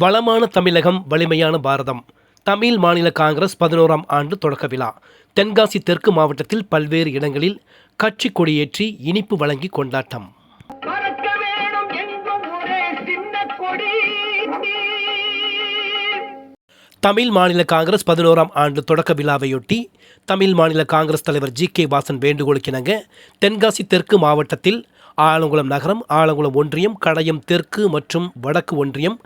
வளமான தமிழகம் வலிமையான பாரதம். தமிழ் மாநில காங்கிரஸ் பதினோராம் ஆண்டு தொடக்க விழா. தென்காசி தெற்கு மாவட்டத்தில் பல்வேறு இடங்களில் கட்சி கொடியேற்றி இனிப்பு வழங்கி கொண்டாட்டம். தமிழ் மாநில காங்கிரஸ் பதினோராம் ஆண்டு தொடக்க விழாவையொட்டி தமிழ் மாநில காங்கிரஸ் தலைவர் ஜி. கே. வாசன் வேண்டுகோளுக்கிணங்க தென்காசி தெற்கு மாவட்டத்தில் ஆலங்குளம் நகரம் ஆலங்குளம் ஒன்றியம் கடையம் தெற்கு மற்றும் வடக்கு ஒன்றியம்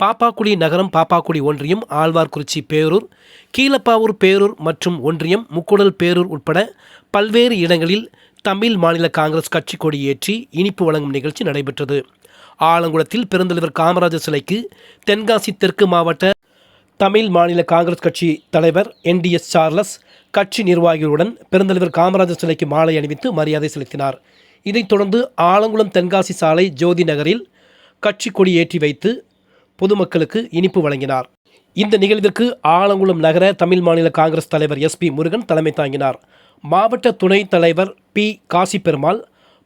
பாப்பாக்குடி நகரம் பாப்பாக்குடி ஒன்றியம் ஆழ்வார்குறிச்சி பேரூர் கீழப்பாவூர் பேரூர் மற்றும் ஒன்றியம் முக்குடல் பேரூர் உட்பட பல்வேறு இடங்களில் தமிழ் மாநில காங்கிரஸ் கட்சி கொடி ஏற்றி இனிப்பு வழங்கும் நிகழ்ச்சி நடைபெற்றது. ஆலங்குளத்தில் பெருந்தலைவர் காமராஜர் சிலைக்கு தென்காசி தெற்கு மாவட்ட தமிழ் மாநில காங்கிரஸ் கட்சி தலைவர் என்டிஎஸ் சார்லஸ் கட்சி நிர்வாகிகளுடன் பெருந்தலைவர் காமராஜர் சிலைக்கு மாலை அணிவித்து மரியாதை செலுத்தினார். இதைத் தொடர்ந்து ஆலங்குளம் தென்காசி சாலை ஜோதி நகரில் கட்சி கொடி ஏற்றி வைத்து பொதுமக்களுக்கு இனிப்பு வழங்கினார். இந்த நிகழ்விற்கு ஆலங்குளம் நகர தமிழ் மாநில காங்கிரஸ் தலைவர் எஸ்பி முருகன் தலைமை தாங்கினார். மாவட்ட துணைத் தலைவர் பி காசி பெருமாள்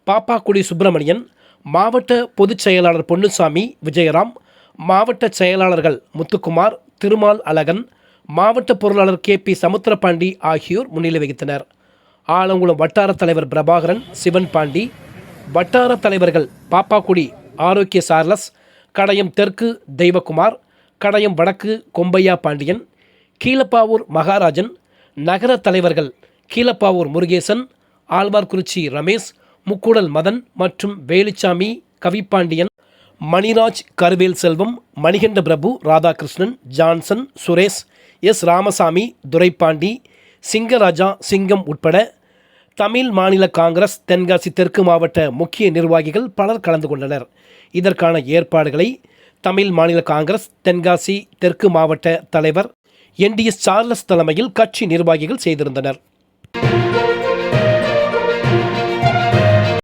பாப்பாக்குடி சுப்பிரமணியன் மாவட்ட பொதுச் செயலாளர் பொன்னுசாமி விஜயராம் மாவட்ட செயலாளர்கள் முத்துக்குமார் திருமால் அழகன் மாவட்ட பொருளாளர் கே பி சமுத்திரபாண்டி ஆகியோர் முன்னிலை வகித்தனர். ஆலங்குளம் வட்டார தலைவர் பிரபாகரன் சிவன் பாண்டி வட்டார தலைவர்கள் பாப்பாக்குடி ஆரோக்கிய சார்லஸ் கடையம் தெற்கு தெய்வகுமார் கடையம் வடக்கு கொம்பையா பாண்டியன் கீழப்பாவூர் மகாராஜன் நகர தலைவர்கள் கீழப்பாவூர் முருகேசன் ஆழ்வார்குறிச்சி ரமேஷ் முக்கூடல் மதன் மற்றும் வேலுச்சாமி கவிப்பாண்டியன் மணிராஜ் கருவேல் செல்வம் மணிகண்ட பிரபு ராதாகிருஷ்ணன் ஜான்சன் சுரேஷ் எஸ். ராமசாமி துரைப்பாண்டி சிங்கராஜா சிங்கம் உட்பட தமிழ் மாநில காங்கிரஸ் தென்காசி தெற்கு மாவட்ட முக்கிய நிர்வாகிகள் பலர் கலந்து கொண்டனர். இதற்கான ஏற்பாடுகளை தமிழ் மாநில காங்கிரஸ் தென்காசி தெற்கு மாவட்ட தலைவர் என் டிஎஸ் சார்லஸ் தலைமையில் கட்சி நிர்வாகிகள் செய்திருந்தனர்.